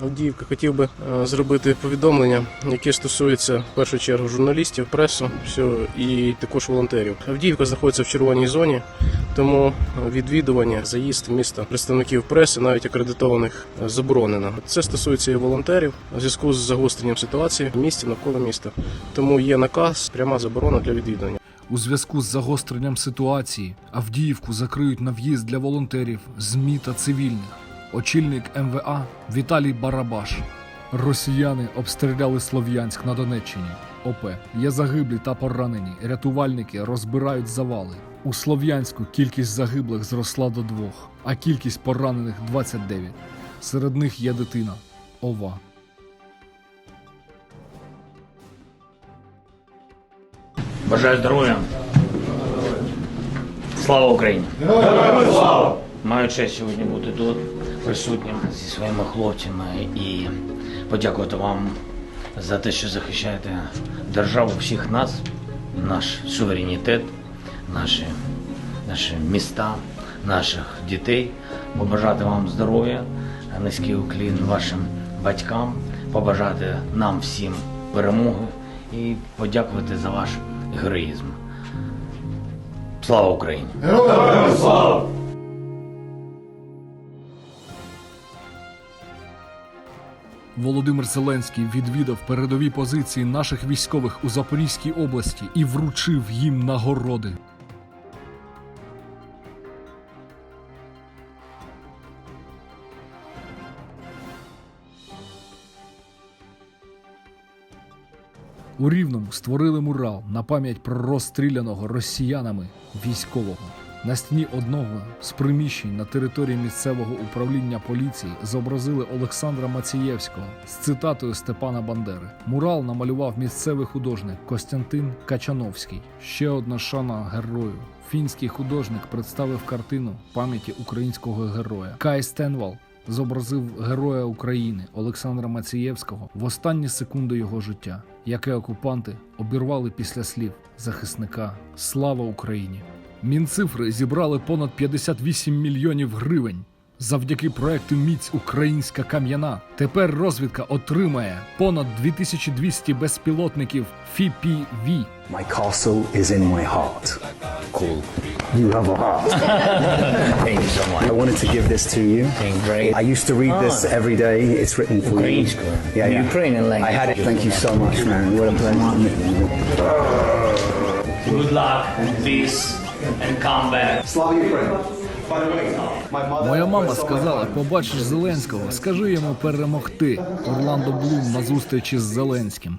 Авдіївка хотів би е, зробити повідомлення, яке стосується в першу чергу журналістів, пресу всього, і також волонтерів. Авдіївка знаходиться в червоній зоні, тому відвідування, заїзд в місто представників преси, навіть акредитованих, е, заборонено. Це стосується і волонтерів у зв'язку з загостренням ситуації в місті навколо міста. Тому є наказ, пряма заборона для відвідування. У зв'язку з загостренням ситуації Авдіївку закриють на в'їзд для волонтерів, ЗМІ та цивільних. Очільник МВА Віталій Барабаш. Росіяни обстріляли Слов'янськ на Донеччині. ОП є загиблі та поранені. Рятувальники розбирають завали. У Слов'янську кількість загиблих зросла до двох, а кількість поранених 29. Серед них є дитина. Ова. Бажаю здоров'я. Слава Україні! Маю честь сьогодні бути тут присутнім зі своїми хлопцями і подякувати вам за те, що захищаєте державу всіх нас, наш суверенітет, наші, наші міста, наших дітей. Побажати вам здоров'я, низький уклін вашим батькам, побажати нам всім перемоги і подякувати за ваш героїзм. Слава Україні! Володимир Зеленський відвідав передові позиції наших військових у Запорізькій області і вручив їм нагороди. У Рівному створили мурал на пам'ять про розстріляного росіянами військового. На стіні одного з приміщень на території місцевого управління поліції зобразили Олександра Мацієвського з цитатою Степана Бандери. Мурал намалював місцевий художник Костянтин Качановський. Ще одна шана герою. Фінський художник представив картину пам'яті українського героя. Кай Стенвал зобразив героя України Олександра Мацієвського в останні секунди його життя, яке окупанти обірвали після слів захисника Слава Україні! Мінцифри зібрали понад 58 мільйонів гривень. Завдяки проекту Міць Українська кам'яна тепер розвідка отримає понад 2200 безпілотників FPV. My castle is in my heart. Cool. You have a heart. Thank you so much. I wanted to give this to you. Thank you. Great. I used to read this every day. It's written for you. Yeah, yeah. Ukrainian language. I had it. Thank you so much, man. What a pleasure. Good luck, peace, and come back. My mother. Моя мама сказала: побачиш Зеленського, скажи йому перемогти. Орландо Блум на зустрічі з Зеленським.